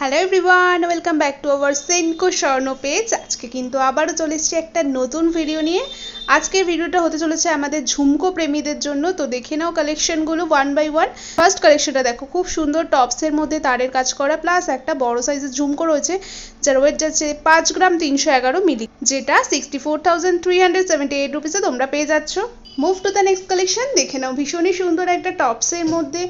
Hello everyone welcome back to our Senco স্বর্ণ page আজকে কিন্তু আবারও চলে এসেছি একটা নতুন ভিডিও নিয়ে। আজকের ভিডিওটা হতে চলেছে আমাদের ঝুমকো প্রেমীদের জন্য। তো দেখে নাও কালেকশনগুলো ওয়ান বাই ওয়ান ফার্স্ট কালেকশনটা দেখো, খুব সুন্দর টপসের মধ্যে তারের কাজ করা প্লাস একটা বড় সাইজের ঝুমকো রয়েছে, যার ওয়েট যাচ্ছে পাঁচ গ্রাম তিনশো এগারো মিলি যেটা sixty four thousand three hundred seventy eight রুপিসে তোমরা পেয়ে যাচ্ছ। Move to the next collection দেখে নাও ভীষণই সুন্দর একটা টপসের মধ্যে,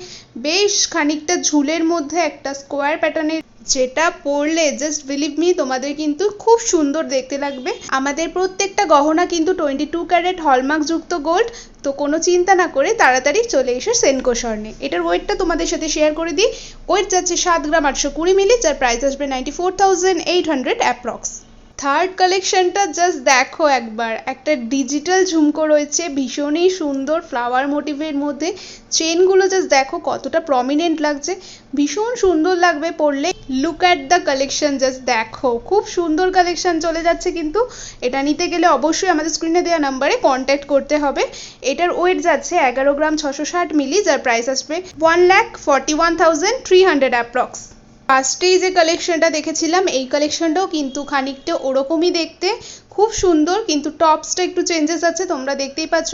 বেশ খানিকটা ঝুলের মধ্যে একটা স্কোয়ার প্যাটার্নের যেটা পড়লে জাস্ট বিলিভ মি তোমাদের কিন্তু খুব সুন্দর দেখতে লাগবে। আমাদের প্রত্যেকটা গহনা কিন্তু টোয়েন্টি টু ক্যারেট হলমার্ক যুক্ত গোল্ড তো কোনো চিন্তা না করে তাড়াতাড়ি চলে এসো সেনকো স্বর্ণে। এটার ওয়েটটা তোমাদের সাথে শেয়ার করে দিই। ওয়েট যাচ্ছে সাত গ্রাম আটশো কুড়ি মিলি যার প্রাইস আসবে ninety four thousand eight hundred approx third কালেকশনটা জাস্ট দেখো একবার। একটা ডিজিটাল ঝুমকো রয়েছে, ভীষণই সুন্দর ফ্লাওয়ার মোটিভের মধ্যে। চেনগুলো জাস্ট দেখো কতটা প্রমিনেন্ট লাগছে। ভীষণ সুন্দর লাগবে পরলে look at the collection just দেখো। খুব সুন্দর কালেকশন চলে যাচ্ছে কিন্তু। এটা নিতে গেলে অবশ্যই আমাদের স্ক্রিনে দেওয়া নাম্বারে কন্ট্যাক্ট করতে হবে। এটার ওয়েট যাচ্ছে এগারো গ্রাম ছশো ষাট মিলি যার প্রাইস আসবে one lakh forty one thousand three hundred approx ফার্স্টেই যে কালেকশনটা দেখেছিলাম, এই কালেকশনটাও কিন্তু খানিকটা ওরকমই দেখতে। খুব সুন্দর, কিন্তু টপসটা একটু চেঞ্জেস আছে, তোমরা দেখতেই পাচ্ছ।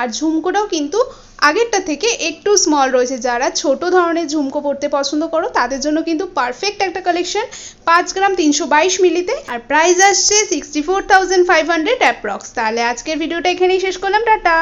আর ঝুমকোটাও কিন্তু আগেরটা থেকে একটু স্মল রয়েছে। যারা ছোট ধরনের ঝুমকো পরতে পছন্দ করো, তাদের জন্য কিন্তু পারফেক্ট একটা কালেকশন পাঁচ গ্রাম তিনশো বাইশ মিলিতে। আর প্রাইস আসছে sixty four thousand five hundred approx তাহলে আজকের ভিডিওটা এখানেই শেষ করলাম। টাটা!